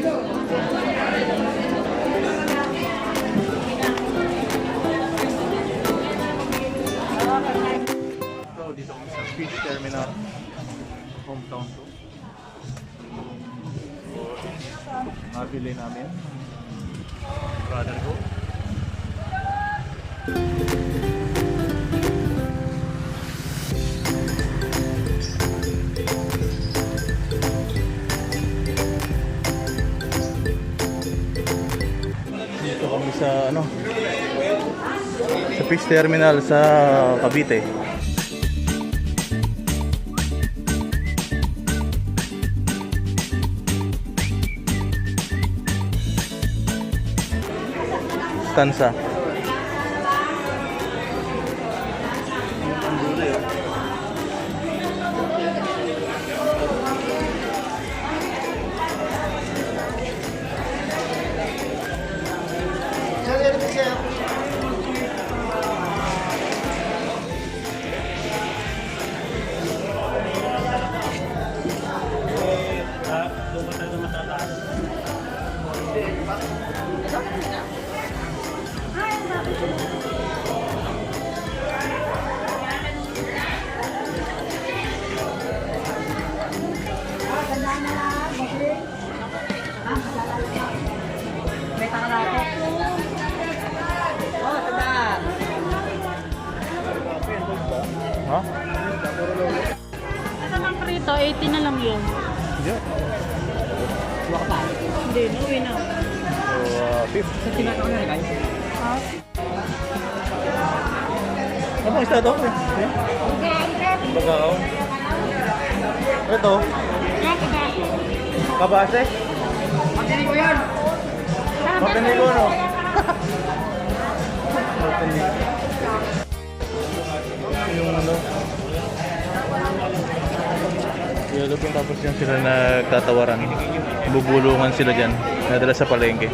So, dito sa fish terminal. Hometown. So, nabili namin. Brother ko. Sa ano sa fish terminal sa Cavite. Stanza. Ha? 280 na lang yun. Hindi. Wala pa. Hindi, uwi na. So, uh, 50. Sa tinatawag na guys? Ha? Ano pang isda to? Ano? Bagao. Oh. Ito. Kabase. Mapili ko yan. Mapili ko, no? Mapili. Yung ano? Pin tapos yan sila nagtatawaran. Bubulungan sila dyan. Nadala sa palengke.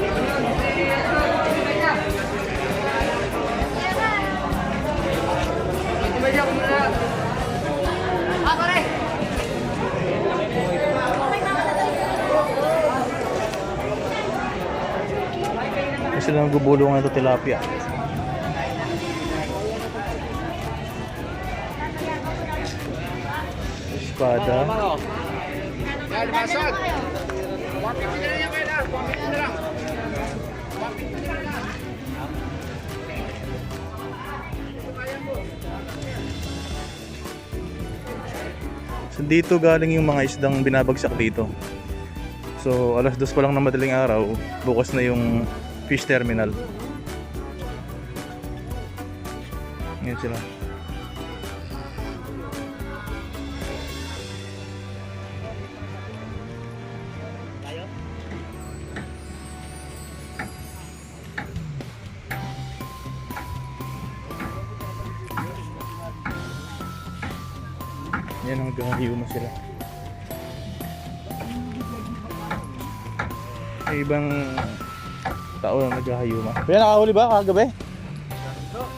Kasi lang gubulungan ito tilapia. Espada. So dito galing yung mga isdang binabagsak dito. So alas dos pa lang ng madaling araw, bukas na yung fish terminal. Ngayon sila. Yan ang gahayuma sila. May ibang tao na naghahayuma. Kaya nakahuli ba kagabi?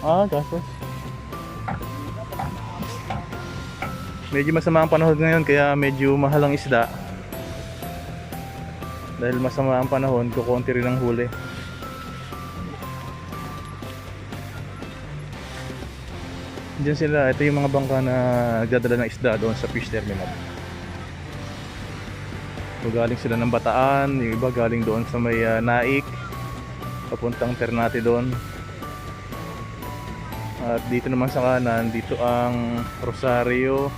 Ah, kaso. Medyo masama ang panahon ngayon kaya medyo mahal ang isda. Dahil masama ang panahon, kukunti rin ang huli. Diyan sila, ito yung mga bangka na nagdadala ng isda doon sa fish terminal. So, galing sila ng Bataan, yung iba galing doon sa may ah, Naik, papuntang Ternate doon. At dito naman sa kanan, dito ang Rosario,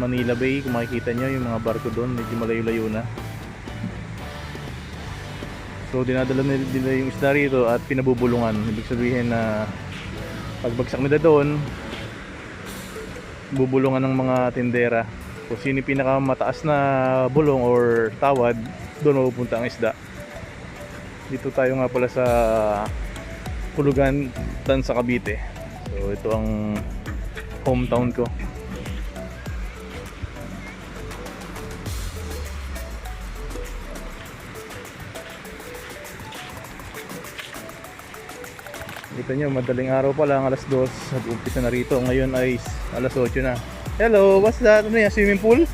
Manila Bay. Kung makikita nyo, yung mga barko doon, medyo malayo-layo na. So dinadala nila yung isda rito at pinabubulungan. Ibig sabihin na pagbagsak nila doon, bubulungan ng mga tindera. Kung sino yung pinakamataas na bulong or tawad, doon mapupunta ang isda. Dito tayo nga pala sa Pulugan, Tan sa Cavite. So ito ang hometown ko. Dito nyo, madaling araw pa lang, alas 2. Nag-umpisa na rito. Ngayon ay alas 8 na. Hello, what's that? Ano yan? Swimming pool?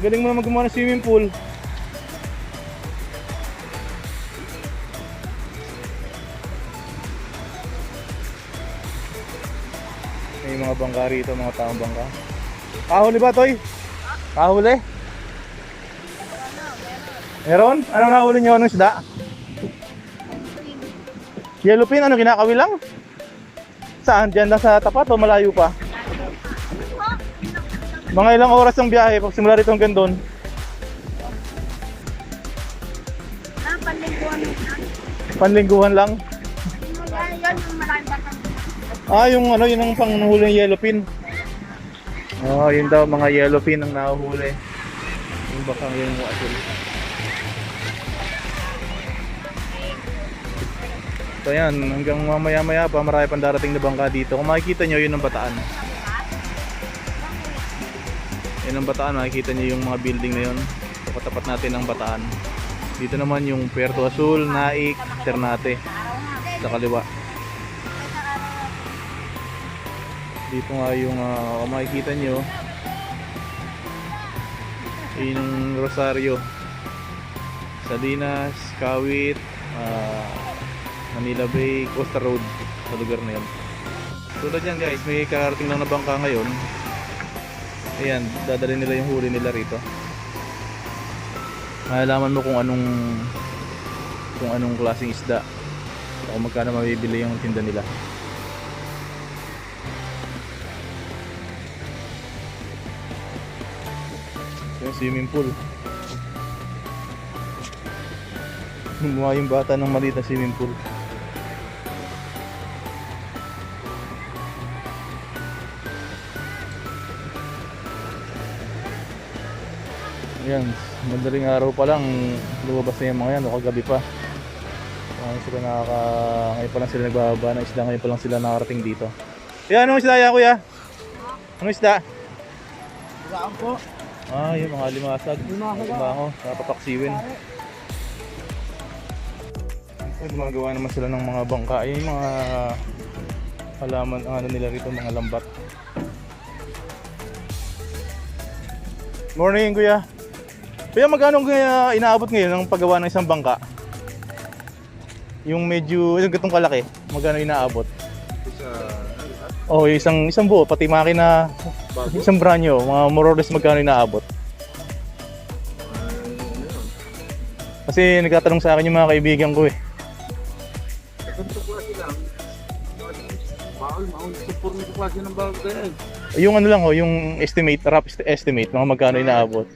Galing mo naman gumawa ng swimming pool. May mga bangka rito, mga taong bangka. Kahuli ba, Toy? Kahuli? Meron? Anong nahuli nyo? Anong isda? Anong Yellowfin, ano kinakawi lang? Saan? Diyan lang sa tapat o malayo pa? Mga ilang oras ang biyahe pag simula rito hanggang doon. Ah, mo. Panlingguhan lang. Maraming batang. Ah, yung ano, yun ang panghuli ng yellowfin. Oh, yun daw mga yellowfin ang nahuhuli. Yung bakang yung asul. So yan, hanggang mamaya maya pa marami pang darating na bangka dito. Kung makikita nyo, yun ang bataan. Yun ang bataan, makikita nyo yung mga building na yun. So, katapat natin ang bataan. Dito naman yung Puerto Azul, Naik, Ternate. Sa kaliwa. Dito nga yung uh, makikita nyo yun yung Rosario Salinas, Kawit ah, Manila Bay, Costa Road sa lugar na yun. Tulad yan guys, may kararating lang na bangka ngayon. Ayan, dadalhin nila yung huli nila rito. Malalaman mo kung anong kung anong klaseng isda o magkano mabibili yung tinda nila. Yung swimming pool. Gumawa yung bata ng maliit na swimming pool Ayan, madaling araw pa lang lumabas na yung mga yan o kagabi pa. Ngayon sila nakaka... Ngayon pa lang sila nagbababa ng isda, ngayon pa lang sila nakarating dito. Kuya, anong isda yan kuya? Anong isda? Saan po? Ah, yung mga limasag. Limasag, ako, napapaksiwin. Gumagawa naman sila ng mga bangka. Ayun yung mga halaman, ang ano nila rito, mga lambat. Morning, kuya. Kuya, magkano kuya inaabot ngayon ng paggawa ng isang bangka? Yung medyo, yung gatong kalaki, magkano inaabot? Oh, yung isang isang buo, pati makina, isang branyo, mga more or less magkano inaabot? Kasi nagtatanong sa akin yung mga kaibigan ko eh. Bago kaya. Yung ano lang ho, yung estimate, rough est- estimate, mga magkano inaabot.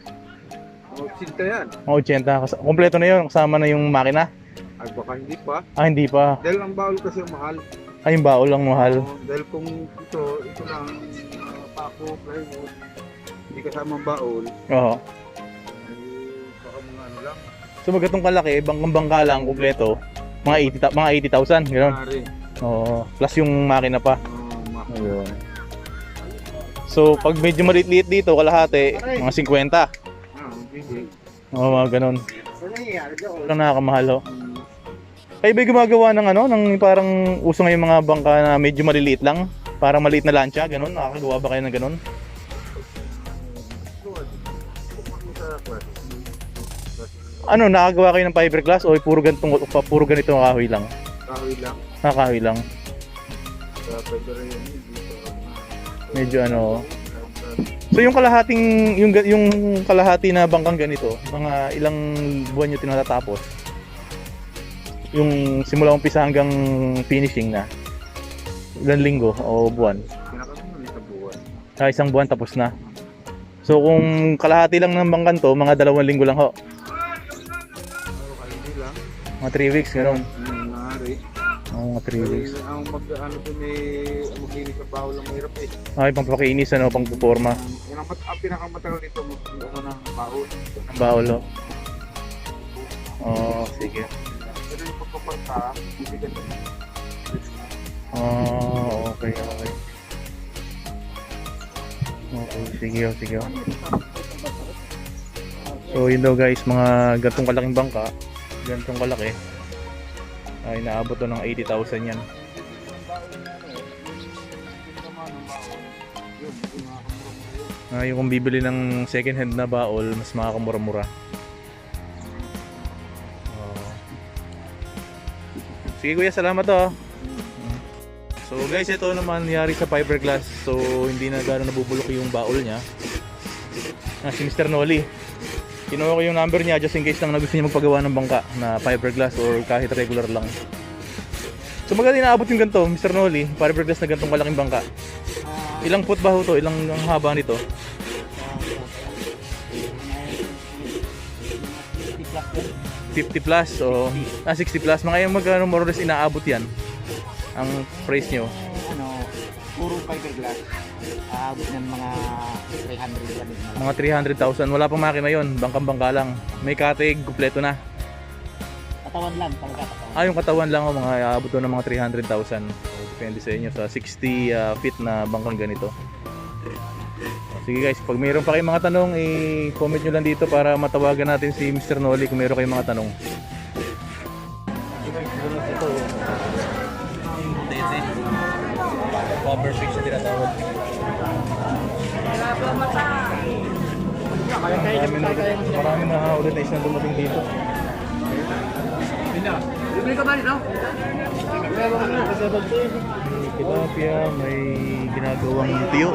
Oh, sinta yan. Mga 80, kas- kompleto na yun, kasama na yung makina. Ay baka hindi pa. Ah, hindi pa. Dahil ang bawal kasi mahal. Ay, yung baol lang mahal. Oh, dahil kung ito, ito lang uh, pako, plywood, hindi kasama ang baol, Oo. ay baka mga ano lang. So magatong kalaki, bangkang bangka lang, kompleto, mga 80, ta- mga 80,000, gano'n. Oo. Plus yung makina pa. Oh. Ayun. So, pag medyo maliit-liit dito, kalahati, mga 50. Ah. Oo, mga ganun. Ano nangyayari dyan? Walang nakakamahal, oh. Kayo ba gumagawa ng ano, ng parang uso ngayon mga bangka na medyo maliliit lang? Parang maliit na lancha, ganun? Nakakagawa ba kayo ng ganun? Ano, nakagawa kayo ng fiberglass o puro ganitong o puro ganito kahoy lang? Kahoy lang. Lang. Rin yun dito. Medyo ano. So yung kalahating yung yung kalahati na bangkang ganito, mga ilang buwan niyo tinatatapos? Yung simula umpisa hanggang finishing na. Ilang linggo o buwan? Sa buwan. Ah, isang buwan tapos na. So kung kalahati lang ng bangkan to, mga dalawang linggo lang ho. Mga 3 weeks, gano'n. Oh, mga 3 weeks. Dahil ang mag ano eh, ang maglinis sa bawal ang mahirap eh. Ay, pang pakiinis, ano, pang puporma. Yan ang, mat- ang pinakamatagal dito mag ano ng baon. Ang bawlo. Oh, sige. Pero yung pagpapunta, bibigyan na. Oh, okay, okay. Okay, sige, oh, sige. oh. So, yun daw guys, mga gantong kalaking bangka, gantong kalaki, ay naabot to ng 80,000 yan. Ah, yung kung bibili ng second hand na baol, mas makakamura-mura. Oh. Sige kuya, salamat to. oh. So guys, ito naman nangyari sa fiberglass. So hindi na gano'n nabubulok yung baul niya. Ah, si Mr. Nolly. Kinuha ko yung number niya just in case lang na gusto niya magpagawa ng bangka na fiberglass or kahit regular lang. So magkano inaabot yung ganito, Mr. Nolly? Fiberglass na ganitong kalaking bangka. Ilang foot ba ho to? Ilang ang haba nito? ah, 50 plus o ah, 60 plus. Mga yung magkano more or less inaabot yan ang price nyo. ano, puro fiberglass. Aabot ng mga 300 yan. Mga 300,000. Wala pang makina yon Bangkang-bangka lang. May katig, kumpleto na. Katawan lang, talaga katawan. Ah, yung katawan lang o mga aabot ng mga 300,000. So, depende sa inyo sa 60 ah, feet na bangkang ganito. Sige guys, pag mayroon pa kayong mga tanong, i-comment nyo lang dito para matawagan natin si Mr. Nolly kung mayroon kayong mga tanong. Cover fix na tinatawag. Marami na, marami na holidays na dumating dito. Libre ka ba nito? Tilapia, may ginagawang tiyo.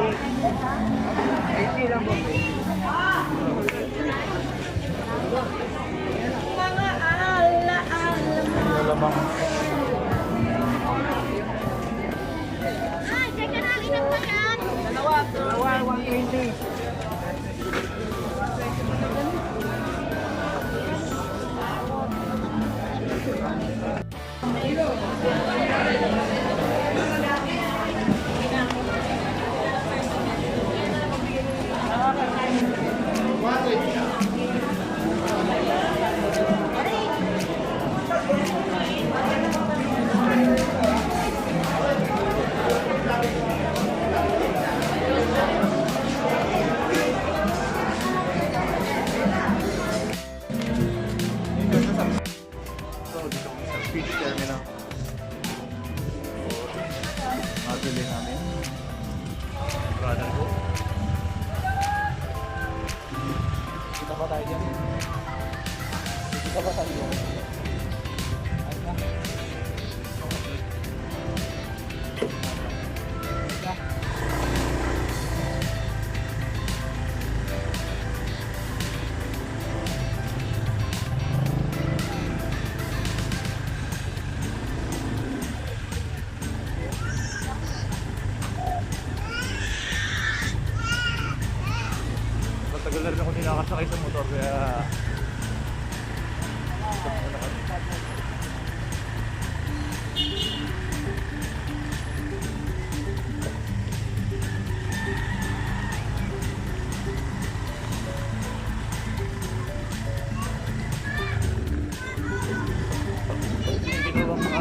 Malamang Na, ilan pa yan? Dalawa, dalawa, 120.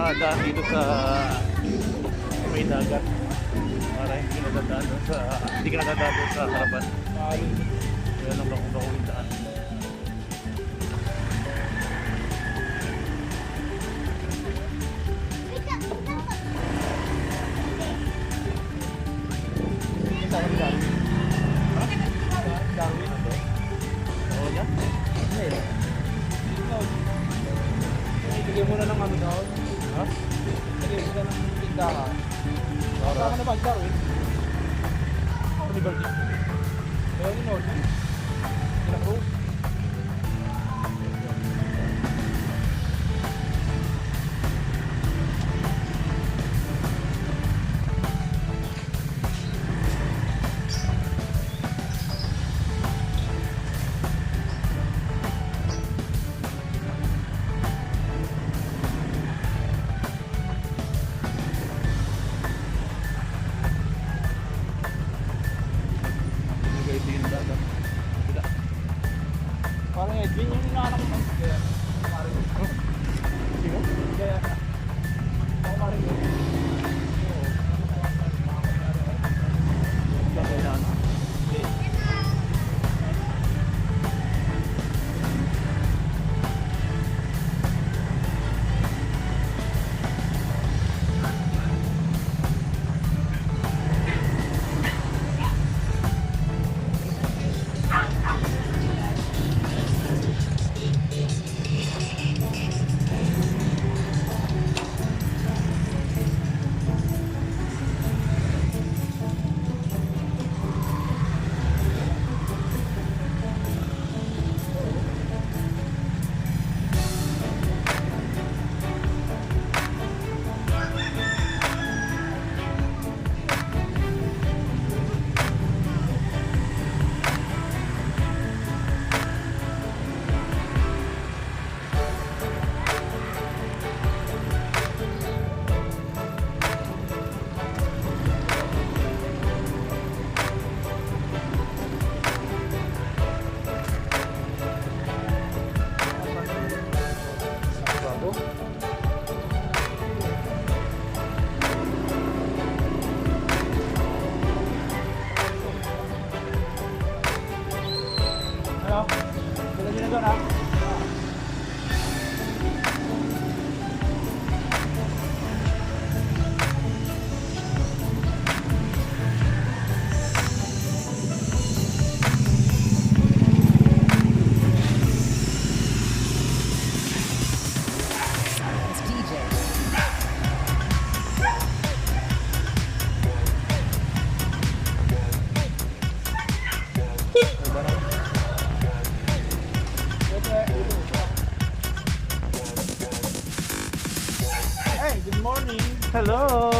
Ginawang mga daan dito sa may dagat para hindi nadadaan sa hindi ka nadadaan sa harapan kaya lang ako bakong daan? Bigyan mo na ng ano daw. Ha? Mo na ng tindahan. Para ka na ba, Darwin? Ano ni Bertie? Kaya ni Nordy? Sila Cruz? oh. Dala nyo na doon, ha? Hello!